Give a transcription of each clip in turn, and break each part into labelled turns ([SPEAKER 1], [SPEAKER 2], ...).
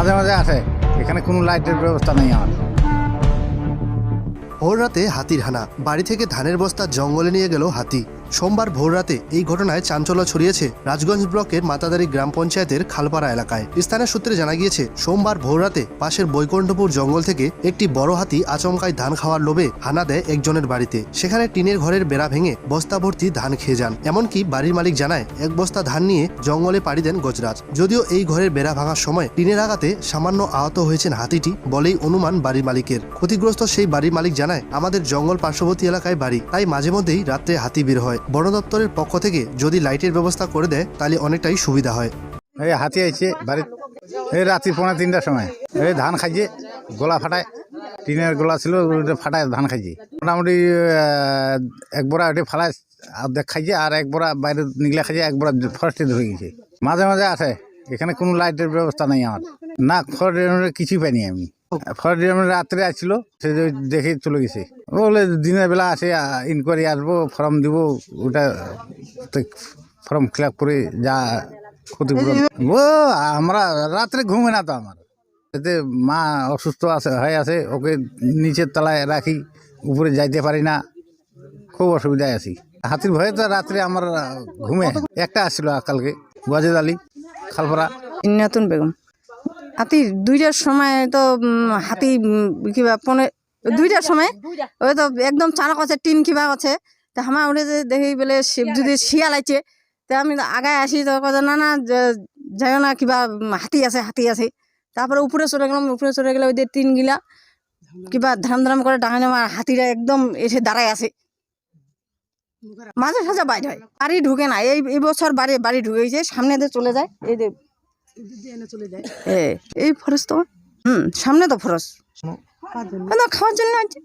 [SPEAKER 1] মাঝে মাঝে আসে। এখানে কোনো লাইটের ব্যবস্থা নেই আমার।
[SPEAKER 2] ভোর রাতে হাতির হানা। বাড়ি থেকে ধানের বস্তা জঙ্গলে নিয়ে গেল হাতি। সোমবার ভোর রাতে এই ঘটনায় চাঞ্চল্য ছড়িয়েছে রাজগঞ্জ ব্লকের মাতাদারি গ্রাম পঞ্চায়েতের খালপাড়া এলাকায়। স্থানীয় সূত্রে জানা গিয়েছে, সোমবার ভোর রাতে পাশের বৈকুণ্ঠপুর জঙ্গল থেকে একটি বড় হাতি আচমকায় ধান খাওয়ার লোভে হানা দেয় একজনের বাড়িতে। সেখানে টিনের ঘরের বেড়া ভেঙে বস্তা ভর্তি ধান খেয়ে যান। এমনকি বাড়ির মালিক জানায়, এক বস্তা ধান নিয়ে জঙ্গলে পাড়ি দেন গজরাজ। যদিও এই ঘরের বেড়া ভাঙার সময় টিনের আঘাতে সামান্য আহত হয়েছেন হাতিটি বলেই অনুমান বাড়ির মালিকের। ক্ষতিগ্রস্ত সেই বাড়ির মালিক জানায়, আমাদের জঙ্গল পার্শ্ববর্তী এলাকায় বাড়ি, তাই মাঝে মধ্যেই রাত্রে হাতি বের হয়। বন দপ্তরের পক্ষ থেকে যদি লাইটের ব্যবস্থা করে দেয়, তাহলে অনেকটাই সুবিধা হয়।
[SPEAKER 1] এই হাতি আইছে বাড়ি এই রাত্রি পৌনে তিনটার সময়। এই ধান খাইছে, গোলা ফাটায়। টিনের গোলা ছিল ফাটায়, ধান খাইছে। মোটামুটি এক বড়া ওটি ফালায় অর্ধেক খাইছে, আর এক বড়া বাইরে নিগলা খাইছে, এক বড়া ফরেস্টে ধরে গেছে। মাঝে মাঝে আসে, এখানে কোনো লাইটের ব্যবস্থা নেই আমার। না ফরেস্টের কিছুই পাইনি আমি। ফরেস্ট রাত্রে আসছিল, সে দেখে চলে গেছে। বলে দিনের বেলা আসে ইনকোয়ারি আসব ফর্ম দিব ওটা ফর্ম ফিল আপ করে যা ক্ষতিপূরণ। ও আমরা রাত্রে ঘুমে না তো আমার। এতে মা অসুস্থ আছে হয়ে আছে ওকে নিচের তলায় রাখি উপরে যাইতে পারি না খুব অসুবিধায় আছি। হাতির ভয়ে তো রাত্রে আমার ঘুমে একটা আসছিল কালকে গজেদ আলী খালপাড়া।
[SPEAKER 3] নতুন বেগম। হাতি দুইটার সময় তো হাতি কিবা পনে দুইটার সময়? ওই তো একদম চানক আছে টিন কিবা আছে। তা আমার উঠে যে দেখি বলে শি- যদি শিয়াল আছে তা আমি আগায় আসি তো কথা না না যে- যাইও না কিবা হাতি আছে হাতি আছে। তারপরে উপরে চলে গেলাম উপরে চলে গেলে ওদের টিন গিলা কিবা ধাম ধাম করে ডাঙাই আমার হাতিরা একদম এসে দাঁড়ায় আছে। মাঝে সাঝে বাইরে হয়। বাড়ি ঢুকে না এই এই বছর বাড়ি বাড়ি ঢুকেছে সামনে দিয়ে চলে যায় এই যে এ, এই ফরস তো হুম সামনে তো ফরস না খাওয়ার জন্য আছে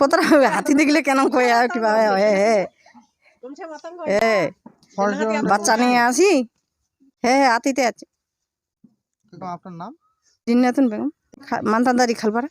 [SPEAKER 3] কতটা হবে? হাতি দেখলে কেন কয়ে আর কিবা হয়, হে হে হে বাচ্চা নিয়ে আসি। হ্যাঁ হ্যাঁ হাতিতে আছে।
[SPEAKER 4] আপনার নাম?
[SPEAKER 3] জিন্নাতুন বেগম। মান্তানদারি খালপাড়া।